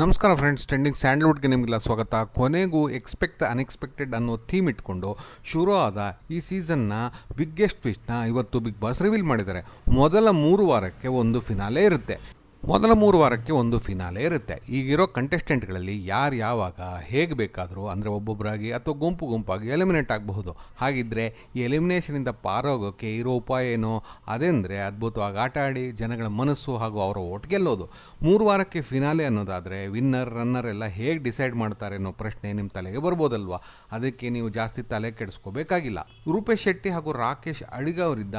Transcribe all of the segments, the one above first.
ನಮಸ್ಕಾರ friends trending ಸ್ಯಾಂಡಲ್ವುಡ್ಗೆ ನಿಮಗೆಲ್ಲ ಸ್ವಾಗತ. ಕೊನೆಗೂ ಎಕ್ಸ್ಪೆಕ್ಟ್ ಅನ್ಎಕ್ಸ್ಪೆಕ್ಟೆಡ್ ಅನ್ನೋ ಥೀಮ್ ಇಟ್ಕೊಂಡು ಶುರು ಆದ ಈ ಸೀಸನ್ನ ಬಿಗ್ಗೆಸ್ಟ್ ಟ್ವಿಸ್ಟ್ನ ಇವತ್ತು ಬಿಗ್ ಬಾಸ್ ರಿವೀಲ್ ಮಾಡಿದ್ದಾರೆ. ಮೊದಲ ಮೂರು ವಾರಕ್ಕೆ ಒಂದು ಫಿನಾಲೆ ಇರುತ್ತೆ. ಮೊದಲ ಮೂರು ವಾರಕ್ಕೆ ಒಂದು ಫಿನಾಲೆ ಇರುತ್ತೆ. ಈಗಿರೋ ಕಂಟೆಸ್ಟೆಂಟ್ಗಳಲ್ಲಿ ಯಾರು ಯಾವಾಗ ಹೇಗೆ ಬೇಕಾದರೂ ಅಂದರೆ ಒಬ್ಬೊಬ್ಬರಾಗಿ ಅಥವಾ ಗುಂಪು ಗುಂಪಾಗಿ ಎಲಿಮಿನೇಟ್ ಆಗಬಹುದು. ಹಾಗಿದ್ದರೆ ಈ ಎಲಿಮಿನೇಷನಿಂದ ಪಾರೋಗೋಕ್ಕೆ ಇರೋ ಉಪಾಯ ಏನು? ಅದೆಂದರೆ ಅದ್ಭುತವಾಗಿ ಆಟ ಆಡಿ ಜನಗಳ ಮನಸ್ಸು ಹಾಗೂ ಅವರ ಓಟ್ ಗೆಲ್ಲೋದು. ಮೂರು ವಾರಕ್ಕೆ ಫಿನಾಲೆ ಅನ್ನೋದಾದರೆ ವಿನ್ನರ್ ರನ್ನರ್ ಎಲ್ಲ ಹೇಗೆ ಡಿಸೈಡ್ ಮಾಡ್ತಾರೆ ಅನ್ನೋ ಪ್ರಶ್ನೆ ನಿಮ್ಮ ತಲೆಗೆ ಬರ್ಬೋದಲ್ವಾ? ಅದಕ್ಕೆ ನೀವು ಜಾಸ್ತಿ ತಲೆ ಕೆಡಿಸ್ಕೋಬೇಕಾಗಿಲ್ಲ. ರೂಪೇಶ್ ಶೆಟ್ಟಿ ಹಾಗೂ ರಾಕೇಶ್ ಅಡಿಗ ಅವರಿದ್ದ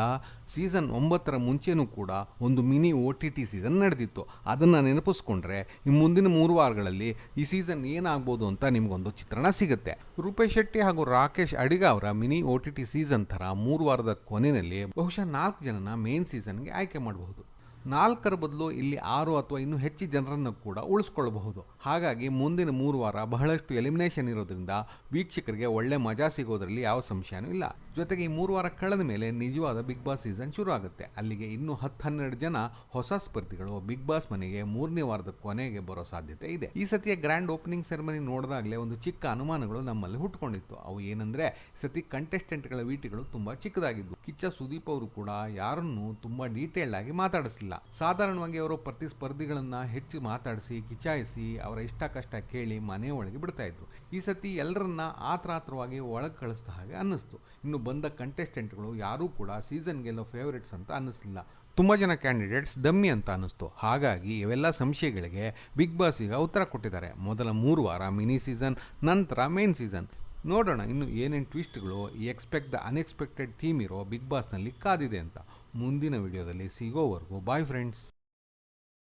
ಸೀಸನ್ ಒಂಬತ್ತರ ಮುಂಚೆನೂ ಕೂಡ ಒಂದು mini O T T season ನಡೆದಿತ್ತು. ಅದನ್ನು ನೆನಪಿಸ್ಕೊಂಡ್ರೆ ಮುಂದಿನ ಮೂರು ವಾರಗಳಲ್ಲಿ ಈ ಸೀಸನ್ ಏನಾಗ್ಬೋದು ಅಂತ ನಿಮಗೊಂದು ಚಿತ್ರಣ ಸಿಗುತ್ತೆ. ರೂಪೇಶ್ ಶೆಟ್ಟಿ ಹಾಗೂ ರಾಕೇಶ್ ಅಡಿಗ ಅವರ mini O T T season ಥರ ಮೂರು ವಾರದ ಕೊನೆಯಲ್ಲಿ ಬಹುಶಃ ನಾಲ್ಕು ಜನನ ಮೇನ್ ಸೀಸನ್ಗೆ ಆಯ್ಕೆ ಮಾಡಬಹುದು. ನಾಲ್ಕರ ಬದಲು ಇಲ್ಲಿ ಆರು ಅಥವಾ ಇನ್ನೂ ಹೆಚ್ಚು ಜನರನ್ನು ಕೂಡ ಉಳಿಸ್ಕೊಳ್ಬಹುದು ಹಾಗಾಗಿ ಮುಂದಿನ ಮೂರು ವಾರ ಬಹಳಷ್ಟು ಎಲಿಮಿನೇಷನ್ ಇರೋದ್ರಿಂದ ವೀಕ್ಷಕರಿಗೆ ಒಳ್ಳೆ ಮಜಾ ಸಿಗೋದ್ರಲ್ಲಿ ಯಾವ ಸಂಶಯನೂ ಇಲ್ಲ. ಜೊತೆಗೆ ಈ ಮೂರು ವಾರ ಕಳೆದ ಮೇಲೆ ನಿಜವಾದ ಬಿಗ್ ಬಾಸ್ ಸೀಸನ್ ಶುರು ಆಗುತ್ತೆ. ಅಲ್ಲಿಗೆ ಇನ್ನೂ ಹತ್ತು ಹನ್ನೆರಡು ಜನ ಹೊಸ ಸ್ಪರ್ಧಿಗಳು ಬಿಗ್ ಬಾಸ್ ಮನೆಗೆ ಮೂರನೇ ವಾರದ ಕೊನೆಗೆ ಬರೋ ಸಾಧ್ಯತೆ ಇದೆ. ಈ ಸತಿಯ ಗ್ರ್ಯಾಂಡ್ ಓಪನಿಂಗ್ ಸೆರೆಮನಿ ನೋಡಿದಾಗಲೇ ಒಂದು ಚಿಕ್ಕ ಅನುಮಾನಗಳು ನಮ್ಮಲ್ಲಿ ಹುಟ್ಕೊಂಡಿತ್ತು. ಅವು ಏನಂದ್ರೆ ಸತಿ ಕಂಟೆಸ್ಟೆಂಟ್ಗಳ ವೀಟಿಗಳು ತುಂಬಾ ಚಿಕ್ಕದಾಗಿದ್ದು, ಕಿಚ್ಚ ಸುದೀಪ್ ಅವರು ಕೂಡ ಯಾರನ್ನು ತುಂಬಾ ಡೀಟೇಲ್ಡ್ ಆಗಿ ಮಾತಾಡಿಸಲಿಲ್ಲ. ಸಾಧಾರಣವಾಗಿ ಅವರು ಪ್ರತಿಸ್ಪರ್ಧಿಗಳನ್ನು ಹೆಚ್ಚು ಮಾತಾಡಿಸಿ ಕಿಚಾಯಿಸಿ ಅವರ ಇಷ್ಟ ಕಷ್ಟ ಕೇಳಿ ಮನೆ ಒಳಗೆ ಬಿಡ್ತಾ ಇದ್ರು. ಈ ಸತಿ ಎಲ್ಲರನ್ನ ಆತ್ರಾತ್ರವಾಗಿ ಒಳಗೆ ಕಳಿಸಿದ ಹಾಗೆ ಅನ್ನಿಸ್ತು. ಇನ್ನು ಬಂದ ಕಂಟೆಸ್ಟೆಂಟ್ಗಳು ಯಾರೂ ಕೂಡ ಸೀಸನ್ ಗೆಲ್ಲೋ ಫೇವರೇಟ್ಸ್ ಅಂತ ಅನ್ನಿಸ್ಲಿಲ್ಲ. ತುಂಬ ಜನ ಕ್ಯಾಂಡಿಡೇಟ್ಸ್ ಡಮ್ಮಿ ಅಂತ ಅನ್ನಿಸ್ತು. ಹಾಗಾಗಿ ಇವೆಲ್ಲ ಸಂಶಯಗಳಿಗೆ ಬಿಗ್ ಬಾಸ್ ಈಗ ಉತ್ತರ ಕೊಟ್ಟಿದ್ದಾರೆ. ಮೊದಲ ಮೂರು ವಾರ ಮಿನಿ ಸೀಸನ್ ನಂತರ ಮೇನ್ ಸೀಸನ್ ನೋಡೋಣ ಇನ್ನು ಏನೇನು ಟ್ವಿಸ್ಟ್ಗಳು ಈ ಎಕ್ಸ್ಪೆಕ್ಟ್ ದ ಅನ್ಎಕ್ಸ್ಪೆಕ್ಟೆಡ್ ಥೀಮ್ ಇರೋ ಬಿಗ್ ಬಾಸ್ನಲ್ಲಿ ಕಾದಿದೆ ಅಂತ. ಮುಂದಿನ ವಿಡಿಯೋದಲ್ಲಿ ಸಿಗೋವರೆಗೂ ಬಾಯ್ ಫ್ರೆಂಡ್ಸ್